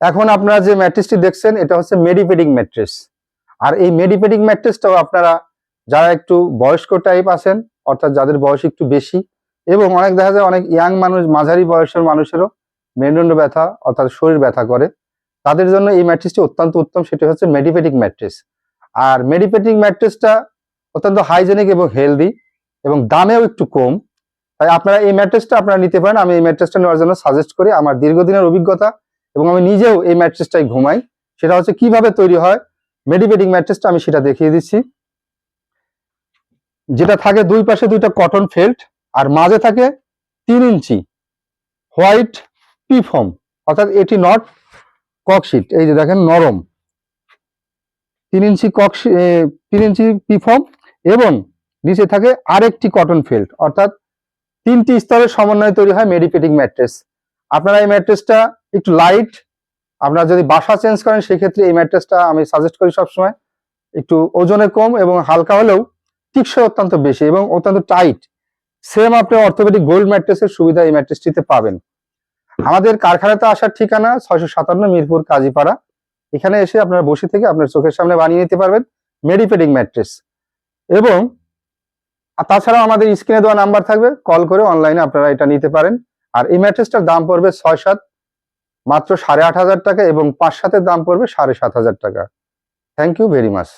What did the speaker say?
এখন আপনারা যে ম্যাট্রেসটি দেখছেন, এটা হচ্ছে মেডিপেডিং ম্যাট্রেস আর এই মেডিপেডিং ম্যাট্রেসটাও আপনারা যারা একটু বয়স্ক টাইপ আছেন, অর্থাৎ যাদের বয়স একটু বেশি, এবং অনেক দেখা যায় অনেক ইয়াং মানুষ, মাঝারি বয়সের মানুষেরও মেরুদণ্ড ব্যথা, অর্থাৎ শরীর ব্যথা করে, তাদের জন্য এই ম্যাট্রেসটি অত্যন্ত উত্তম, সেটি হচ্ছে মেডিপেডিক ম্যাট্রেস আর মেডিপেডিক ম্যাট্রেসটা অত্যন্ত হাইজেনিক এবং হেলদি এবং দামেও একটু কম। তাই আপনারা এই ম্যাট্রেসটা আপনারা নিতে পারেন, আমি এই ম্যাট্রেসটা নেওয়ার জন্য সাজেস্ট করি। আমার দীর্ঘদিনের অভিজ্ঞতা এবং আমি নিজেও এই ম্যাট্রেসটাই ঘুমাই। সেটা হচ্ছে কীভাবে তৈরি হয় মেডিপেডিং ম্যাট্রেসটা আমি সেটা দেখিয়ে দিচ্ছি। যেটা থাকে দুই পাশে দুইটা কটন ফেল্ট আর মাঝে থাকে তিন ইঞ্চি হোয়াইট পিফর্ম অর্থাৎ এটি নট ককশিট এই যে দেখেন নরম। তিন ইঞ্চি ককশি তিন ইঞ্চি পিফর্ম এবং নিচে থাকে আরেকটি কটন ফেল্ট অর্থাৎ তিনটি স্তরের সমন্বয়ে তৈরি হয় মেডিপেটিং ম্যাট্রেস। আপনারা এই ম্যাট্রেসটা একটু লাইট আপনারা যদি বাসা চেঞ্জ করেন, সেক্ষেত্রে এই ম্যাট্রেসটা আমি সাজেস্ট করি সবসময়, একটু ওজনে কম এবং হালকা হলেও টিকসই অত্যন্ত বেশি এবং অত্যন্ত টাইট সেম আপনি অর্থোপেডিক গোল্ড ম্যাট্রেসের সুবিধা এই ম্যাট্রেসটিতে পাবেন। আমাদের কারখানাতে আসার ঠিকানা ছয়শো সাতান্ন মিরপুর কাজীপাড়া। এখানে এসে আপনারা বসে থেকে আপনার চোখের সামনে বানিয়ে নিতে পারবেন মেডিপেডিং ম্যাট্রেস। এবং তাছাড়াও আমাদের স্ক্রিনে দেওয়া নাম্বার থাকবে কল করে অনলাইনে আপনারা এটা নিতে পারেন। আর এই ম্যাট্রেসটার দাম পড়বে ছয় সাত, মাত্র সাড়ে আট হাজার টাকা এবং পাঁচ সাতের দাম পড়বে সাড়ে সাত হাজার টাকা। Thank you very much